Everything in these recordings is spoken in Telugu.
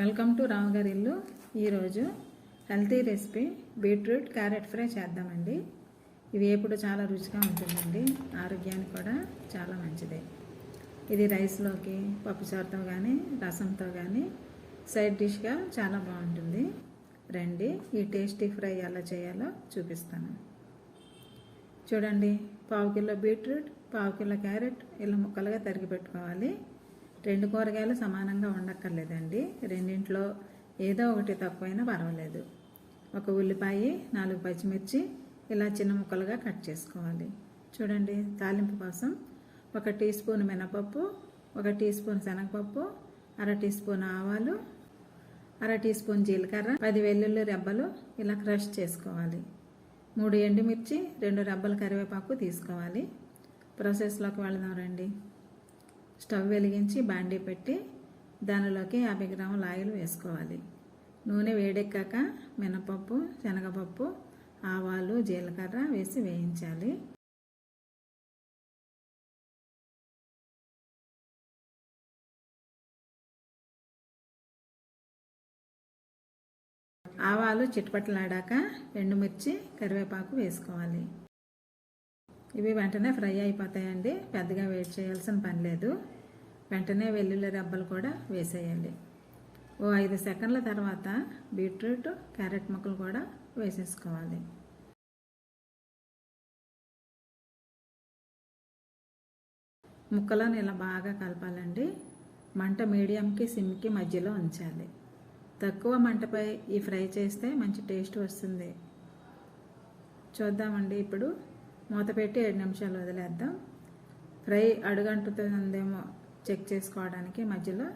వెల్కమ్ టు రామగారి ఇల్లు. ఈరోజు healthy recipe beetroot carrot fry చేద్దామండి. ఇవి ఎప్పుడు చాలా రుచిగా ఉంటుందండి. ఆరోగ్యానికి కూడా చాలా మంచిది. ఇది రైస్లోకి పప్పుచారుతో కానీ రసంతో కానీ సైడ్ డిష్గా చాలా బాగుంటుంది. రండి ఈ టేస్టీ ఫ్రై ఎలా చేయాలో చూపిస్తాను. చూడండి పావు కిలో బీట్రూట్ పావు కిలో క్యారెట్ ఇలా ముక్కలుగా తరిగి పెట్టుకోవాలి. రెండు కూరగాయలు సమానంగా ఉండక్కర్లేదండి. రెండింట్లో ఏదో ఒకటి తక్కువైనా పర్వాలేదు. ఒక ఉల్లిపాయ నాలుగు పచ్చిమిర్చి ఇలా చిన్న ముక్కలుగా కట్ చేసుకోవాలి. చూడండి తాలింపు కోసం ఒక టీ స్పూన్ మినపప్పు ఒక టీ స్పూన్ శనగపప్పు అర టీ స్పూన్ ఆవాలు అర టీ స్పూన్ జీలకర్ర పది వెల్లుల్లి రెబ్బలు ఇలా క్రష్ చేసుకోవాలి. మూడు ఎండుమిర్చి రెండు రెబ్బల కరివేపాకు తీసుకోవాలి. ప్రాసెస్లోకి వెళదాం రండి. స్టవ్ వెలిగించి బాండీ పెట్టి దానిలోకి యాభై గ్రాముల ఆయిల్ వేసుకోవాలి. నూనె వేడెక్కాక మినపప్పు శనగపప్పు ఆవాలు జీలకర్ర వేసి వేయించాలి. ఆవాలు చిట్పట్లాడాక ఎండుమిర్చి కరివేపాకు వేసుకోవాలి. ఇవి వెంటనే ఫ్రై అయిపోతాయండి. పెద్దగా వెయిట్ చేయాల్సిన పని లేదు. వెంటనే వెల్లుల్లి రెబ్బలు కూడా వేసేయాలి ఓ ఐదు సెకండ్ల తర్వాత బీట్రూట్ క్యారెట్ ముక్కలు కూడా వేసేసుకోవాలి. ముక్కలను ఇలా బాగా కలపాలండి. మంట మీడియంకి సిమ్కి మధ్యలో ఉంచాలి. తక్కువ మంటపై ఈ ఫ్రై చేస్తే మంచి టేస్ట్ వస్తుంది. చూద్దామండి ఇప్పుడు మూత పెట్టి ఏడు నిమిషాలు వదిలేద్దాం. ఫ్రై అడుగంటుతుందేమో చెక్ చేసుకోవడానికి మధ్యలో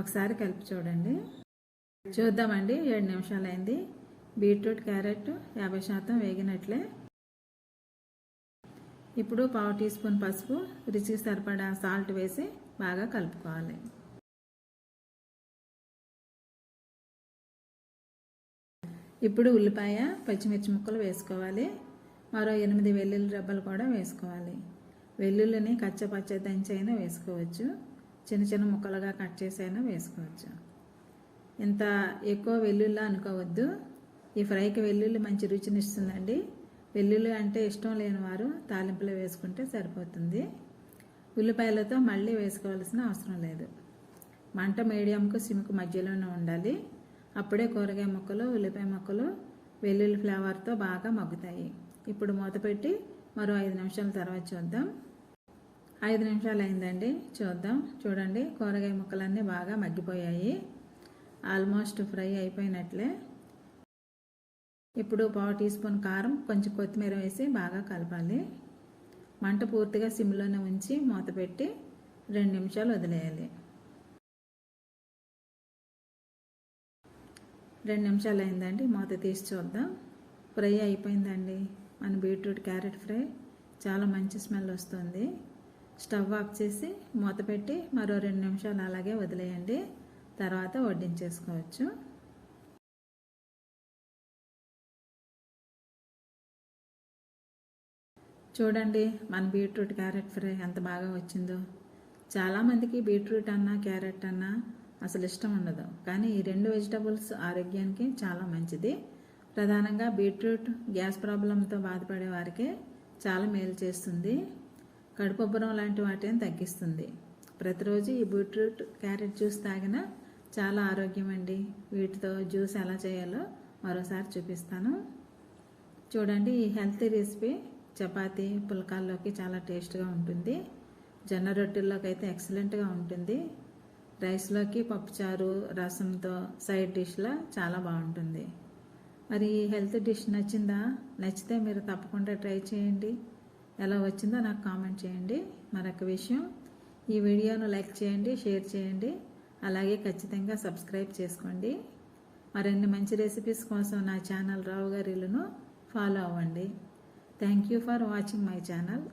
ఒకసారి కలిపి చూడండి. చూద్దామండి ఏడు నిమిషాలు అయింది బీట్రూట్ క్యారెట్ యాభై శాతం వేగినట్లే. ఇప్పుడు పావు టీ స్పూన్ పసుపు రుచికి సరిపడా సాల్ట్ వేసి బాగా కలుపుకోవాలి. ఇప్పుడు ఉల్లిపాయ పచ్చిమిర్చి ముక్కలు వేసుకోవాలి. మరో ఎనిమిది వెల్లుల్లి రెబ్బలు కూడా వేసుకోవాలి. వెల్లుల్లిని కచ్చపచ్చ దంచైనా వేసుకోవచ్చు. చిన్న చిన్న ముక్కలుగా కట్ చేసైనా వేసుకోవచ్చు. ఇంత ఎక్కువ వెల్లుల్లి అనుకోవద్దు. ఈ ఫ్రైకి వెల్లుల్లి మంచి రుచిని ఇస్తుందండి. వెల్లుల్లి అంటే ఇష్టం లేని వారు తాలింపులో వేసుకుంటే సరిపోతుంది. ఉల్లిపాయలతో మళ్ళీ వేసుకోవాల్సిన అవసరం లేదు. మంట మీడియంకు సిమ్కు మధ్యలోనే ఉండాలి. అప్పుడే కూరగాయ ముక్కలు ఉల్లిపాయ ముక్కలు వెల్లుల్లి ఫ్లేవర్తో బాగా మగ్గుతాయి. ఇప్పుడు మూత పెట్టి మరో ఐదు నిమిషాల తర్వాత చూద్దాం. ఐదు నిమిషాలు అయిందండి. చూద్దాం. చూడండి కూరగాయ ముక్కలన్నీ బాగా మగ్గిపోయాయి. Almost fry అయిపోయినట్లే. ఇప్పుడు పావు టీ స్పూన్ కారం కొంచెం కొత్తిమీర వేసి బాగా కలపాలి. మంట పూర్తిగా సిమ్లోనే ఉంచి మూత పెట్టి రెండు నిమిషాలు వదిలేయాలి. రెండు నిమిషాలు అయిందండి. మూత తీసి చూద్దాం. ఫ్రై అయిపోయిందండి. మన బీట్రూట్ క్యారెట్ ఫ్రై. చాలా మంచి స్మెల్ వస్తుంది. స్టవ్ ఆఫ్ చేసి మూత పెట్టి మరో రెండు నిమిషాలు అలాగే వదిలేయండి. తర్వాత వడ్డించేసుకోవచ్చు. చూడండి మన బీట్రూట్ క్యారెట్ ఫ్రై ఎంత బాగా వచ్చిందో. చాలామందికి బీట్రూట్ అన్నా క్యారెట్ అన్నా అసలు ఇష్టం ఉండదు. కానీ ఈ రెండు వెజిటబుల్స్ ఆరోగ్యానికి చాలా మంచిది. ప్రధానంగా బీట్రూట్ గ్యాస్ ప్రాబ్లంతో బాధపడే వారికి చాలా మేలు చేస్తుంది. కడుపుబ్బరం లాంటి వాటిని తగ్గిస్తుంది. ప్రతిరోజు ఈ బీట్రూట్ క్యారెట్ జ్యూస్ తాగినా చాలా ఆరోగ్యం అండి వీటితో జ్యూస్ ఎలా చేయాలో మరోసారి చూపిస్తాను. చూడండి ఈ హెల్తీ రెసిపీ చపాతీ పుల్కాల్లోకి చాలా టేస్ట్గా ఉంటుంది. జొన్న రొట్టెల్లోకి అయితే ఎక్సలెంట్గా ఉంటుంది. రైస్లోకి పప్పుచారు రసంతో సైడ్ డిష్లో చాలా బాగుంటుంది. మరి హెల్త్ డిష్ నచ్చిందా? నచ్చితే మీరు తప్పకుండా ట్రై చేయండి. ఎలా వచ్చిందో నాకు కామెంట్ చేయండి. మరొక విషయం ఈ వీడియోను లైక్ చేయండి షేర్ చేయండి. అలాగే ఖచ్చితంగా సబ్స్క్రైబ్ చేసుకోండి. మరిన్ని మంచి రెసిపీస్ కోసం నా ఛానల్ రావు గారిలను ఫాలో అవ్వండి. Thank you for watching my channel